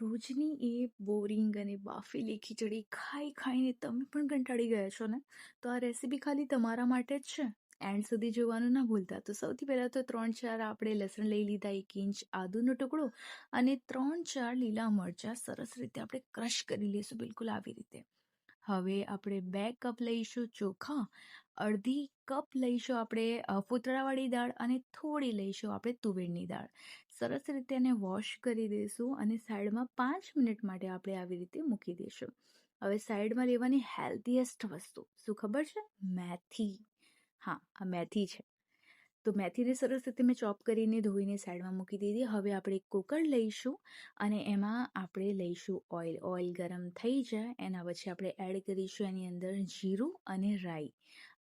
રોજની એ બોરિંગ અને બાફેલી ખીચડી ખાઈ ખાઈને તમે પણ કંટાળી ગયા છો ને? તો આ રેસીપી ખાલી તમારા માટે જ છે? એન્ડ સુધી જોવાનું ના ભૂલતા. તો સૌથી પહેલાં તો ત્રણ ચાર આપણે લસણ લઈ લીધા, એક ઇંચ આદુનો ટુકડો અને ત્રણ ચાર લીલા મરચાં સરસ રીતે આપણે ક્રશ કરી લઈશું, બિલકુલ આવી રીતે. હવે આપણે બે કપ લઈશું ચોખા, અડધી કપ લઈશું આપણે ફૂતરાવાળી દાળ અને થોડી લઈશું આપણે તુવેરની દાળ. સરસ રીતે એને વોશ કરી દઈશું અને સાઈડમાં પાંચ મિનિટ માટે આપણે આવી રીતે મૂકી દઈશું. હવે સાઈડમાં લેવાની હેલ્ધીએસ્ટ વસ્તુ. શું ખબર છે? મેથી. હા, આ મેથી છે. તો મેથીને સરસ રીતે મેં ચોપ કરીને ધોઈને સાઈડમાં મૂકી દીધી. હવે આપણે કુકર લઈશું અને એમાં આપણે લઈશું ઓઇલ. ઓઇલ ગરમ થઈ જાય, એના પછી આપણે એડ કરીશું એની અંદર જીરું અને રાઈ.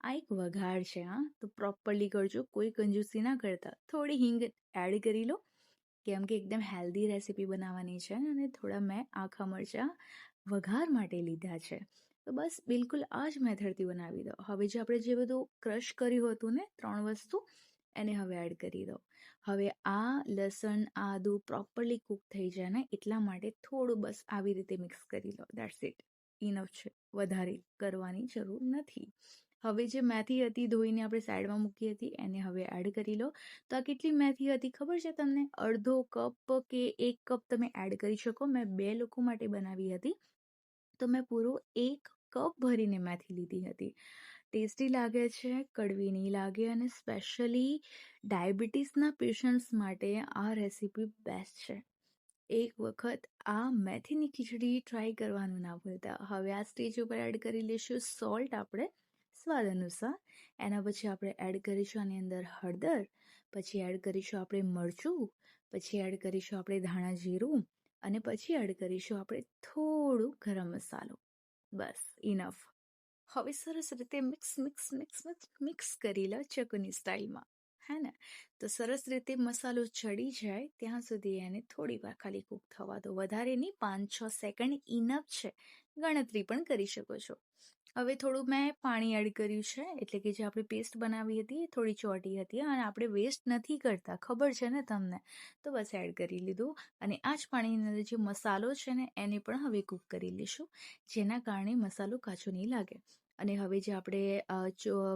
આ એક વઘાર છે, હા. તો પ્રોપરલી કરજો, કોઈ કંજૂસી ના કરતા. થોડી હિંગ એડ કરી લો, કેમ કે એકદમ હેલ્ધી રેસીપી બનાવવાની છે અને થોડા મેં આખા મરચાં વઘાર માટે લીધા છે. તો બસ બિલકુલ આ જ મેથડથી બનાવી દો. હવે જે આપણે જે બધું ક્રશ કર્યું હતું ને ત્રણ વસ્તુ, એને હવે એડ કરી દો. હવે આ લસણ, આદુ પ્રોપરલી કૂક થઈ જાય ને એટલા માટે થોડું બસ આવી રીતે મિક્સ કરી લો. દેટ્સ ઇટ ઇનફ છે. વધારે કરવાની જરૂર નથી. હવે જે મેથી હતી ધોઈને આપણે સાઈડમાં મૂકી હતી, એને હવે એડ કરી લો. તો આ કેટલી મેથી હતી ખબર છે તમને? અડધો કપ કે એક કપ તમે એડ કરી શકો. મેં બે લોકો માટે બનાવી હતી. તો મેં પૂરો એક કપ ભરીને મેથી લીધી હતી. ટેસ્ટી લાગે છે, કડવી નહીં લાગે અને સ્પેશિયલી ડાયાબિટીસના પેશન્ટ્સ માટે આ રેસીપી બેસ્ટ છે. એક વખત આ મેથીની ખીચડી ટ્રાય કરવાનું ના ભૂલતા. હવે આ સ્ટેજ ઉપર એડ કરી લઈશું સોલ્ટ આપણે સ્વાદ અનુસાર. એના પછી આપણે એડ કરીશું આની અંદર હળદર, પછી એડ કરીશું આપણે મરચું, પછી એડ કરીશું આપણે ધાણા જીરું અને પછી એડ કરીશું આપણે થોડું ગરમ મસાલો. બસ ઇનફ હવે સરસ રીતે મિક્સ મિક્સ મિક્સ મિક્સ કરી લો ચકુની સ્ટાઇલમાં હે ને? તો સરસ રીતે મસાલો ચડી જાય ત્યાં સુધી એને થોડી વાર ખાલી કૂક થવા દો. વધારે નહીં પાંચ છ સેકન્ડ ઇનફ છે. ગણતરી પણ કરી શકો છો. હવે થોડું મેં પાણી એડ કર્યું છે, એટલે કે જે આપણે પેસ્ટ બનાવી હતી એ થોડી ચોટી હતી અને આપણે વેસ્ટ નથી કરતા, ખબર છે ને તમને? તો બસ એડ કરી લીધું અને આ જ પાણીની અંદર જે મસાલો છે ને, એને પણ હવે કૂક કરી લઈશું, જેના કારણે મસાલો કાચો નહીં લાગે. અને હવે જે આપણે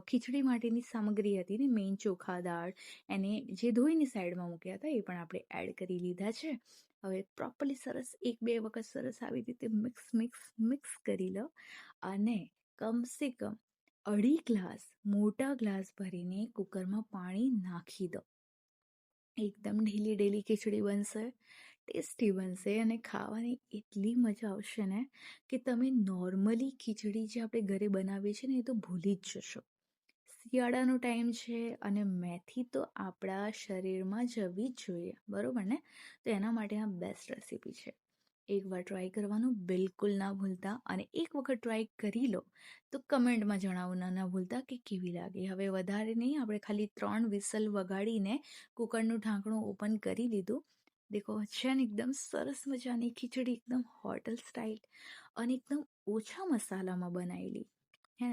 ખીચડી માટેની સામગ્રી હતી ને મેઇન ચોખા દાળ, એને જે ધોઈને સાઈડમાં મૂક્યા હતા, એ પણ આપણે એડ કરી લીધા છે. હવે પ્રોપરલી સરસ એક બે વખત સરસ આવી રીતે મિક્સ મિક્સ મિક્સ કરી લો અને કમસે કમ અઢી ગ્લાસ મોટા ગ્લાસ ભરીને કુકરમાં પાણી નાખી દો. એકદમ ઢીલી ઢીલી ખીચડી બનશે. ટેસ્ટી બનશે અને ખાવાની એટલી મજા આવશે ને કે તમે નોર્મલી ખીચડી જે આપણે ઘરે બનાવીએ છીએ ને એ તો ભૂલી જ જશો. શિયાળાનો ટાઈમ છે અને મેથી તો આપણા શરીરમાં જવી જ જોઈએ, બરાબર ને? તો એના માટે આ બેસ્ટ રેસીપી છે. એકવાર ટ્રાય કરવાનું, બિલકુલ ના ભૂલતા અને એક વખત ટ્રાય કરી લો તો કમેન્ટમાં જણાવવું ના ભૂલતા કે કેવી લાગે? હવે વધારે નહીં, આપણે ખાલી ત્રણ વિસલ વગાડીને કુકરનું ઢાંકણું ઓપન કરી લીધું. દેખો છે ને એકદમ સરસ મજાની ખીચડી એકદમ હોટલ સ્ટાઇલ અને એકદમ ઓછા મસાલામાં બનાવેલી હે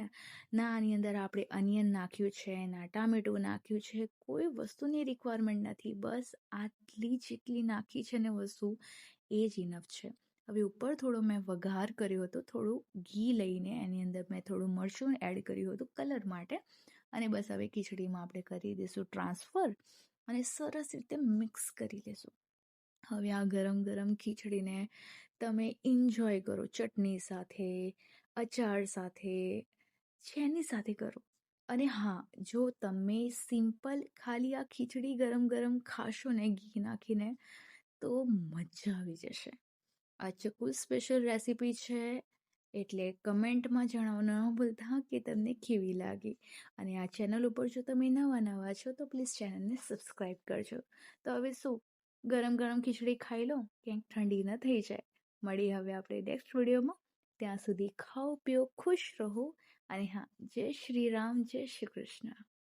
ના આની અંદર આપણે અનિયન નાખ્યું છે ના ટામેટું નાખ્યું છે કોઈ વસ્તુની રિક્વાયરમેન્ટ નથી બસ આટલી જેટલી નાખી છે ને વસ્તુ એ જ ઇનફ છે હવે ઉપર થોડો મેં વઘાર કર્યો હતો થોડું ઘી લઈને એની અંદર મેં થોડું મરચું એડ કર્યું હતું કલર માટે અને બસ હવે ખીચડીમાં આપણે કરી દઈશું ટ્રાન્સફર અને સરસ રીતે મિક્સ કરી લેશું હવે આ ગરમ ગરમ ખીચડીને તમે એન્જોય કરો. ચટણી સાથે, અચાર સાથે, જેની સાથે કરો. અને હા, જો તમે સિમ્પલ ખાલી આ ખીચડી ગરમ ગરમ ખાશો ને, ઘી નાખીને, તો મજા આવી જશે. આ ચકુ સ્પેશિયલ રેસીપી છે, એટલે કમેન્ટમાં જણાવવાનું ન ભૂલતા કે તમને કેવી લાગી. અને આ ચેનલ ઉપર જો તમે નવા નવા છો, તો પ્લીઝ ચેનલને સબસ્ક્રાઈબ કરજો. તો હવે શું? ગરમ ગરમ ખીચડી ખાઈ લો ક્યાંક ઠંડી ન થઈ જાય. મળી હવે આપણે નેક્સ્ટ વિડીયોમાં. ત્યાં સુધી ખાઓ, પીઓ, ખુશ રહો. અને હા, જય શ્રી રામ, જય શ્રી કૃષ્ણ.